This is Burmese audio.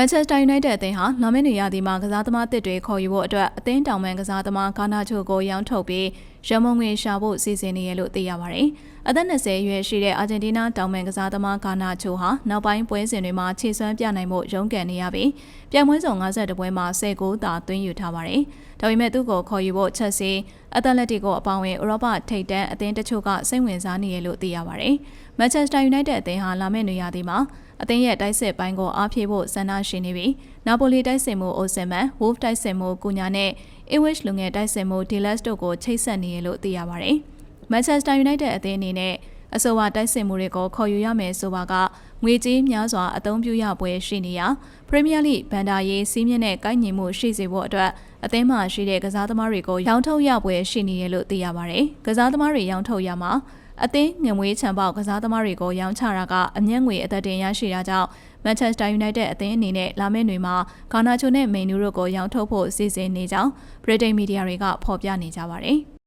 မန်ချက်စတာယူနိုက်တက်အသင်းဟာလာမယ့်နေရာဒီမှာကစားသမားတစ်တွေခေါ်ယူဖို့အတွက်အသင်းတောင်ပန်ကစားသမားကာနာချိုကိုရောင်းထုတ်ပြီးရမုံငွေရှာဖို့စီစဉ်နေရလို့သိရပါတယ်။ အသက်20အရွယ်ရှိတဲ့အာဂျင်တီးနားတောင်ပန်ကစားသမားကာနာချိုဟာနောက်ပိုင်းပွဲစဉ်တွေမှာခြေစွမ်းပြနိုင်မှုရုန်းကန်နေရပြီးပြိုင်ပွဲစုံ52ပွဲမှာ10ဂိုးသာသွင်းယူထားပါတယ်။ဒါပေမဲ့သူ့ကိုခေါ်ယူဖို့ချက်စီအက်တလက်တီကိုအပေါင်းဝင်ဥရောပထိပ်တန်းအသင်းတချို့ကစိတ်ဝင်စားနေရလို့သိရပါတယ်။မန်ချက်စတာယူနိုက်တက်အသင်းဟာလာမယ့်နေရာဒီမှာအသင်းရဲ့တိုက်စစ်ပိုင်းကိုအားဖြည့်ဖို့ဆန္ဒရှိနေပြီးနာပိုလီတိုက်စစ်မှုအိုဆင်မန်ဝုဖ်တိုက်စစ်မှုကူညာနဲ့အီဝစ်လူငယ်တိုက်စစ်မှုဒီလက်စ်တို့ကိုချိတ်ဆက်နေရလို့သိရပါတယ်။ မန်ချက်စတာယူနိုက်တက်အသင်းအနေနဲ့အဆိုပါတိုက်စစ်မှုတွေကိုခေါ်ယူရမယ်ဆိုပါကငွေကြေးများစွာအသုံးပြုရပွဲရှိနေရာပရီးမီးယားလိဘန်ဒါရေးစီးမြင့်တဲ့ကိုင်းညီမှုရှိစေဖို့အတွက်အသင်းမှာရှိတဲ့ကစားသမားတွေကိုရောင်းထုတ်ရပွဲရှိနေရလို့သိရပါတယ်။ကစားသမားတွေရောင်းထုတ်ရမှာအသင်းငွေချံပေါက်ကစားသမားတွေကိုရောင်းချတာကအမျက်ငွေအသက်တင်ရရှိတာကြောင့်မန်ချက်စတာယူနိုက်တက်အသင်းအနေနဲ့လာမယ့်တွင်မှာဂါနာချိုနဲ့မိန်နူတို့ကိုရောင်းထုတ်ဖို့စီစဉ်နေကြောင်းဗြိတိန်မီဒီယာတွေကဖော်ပြနေကြပါတယ်။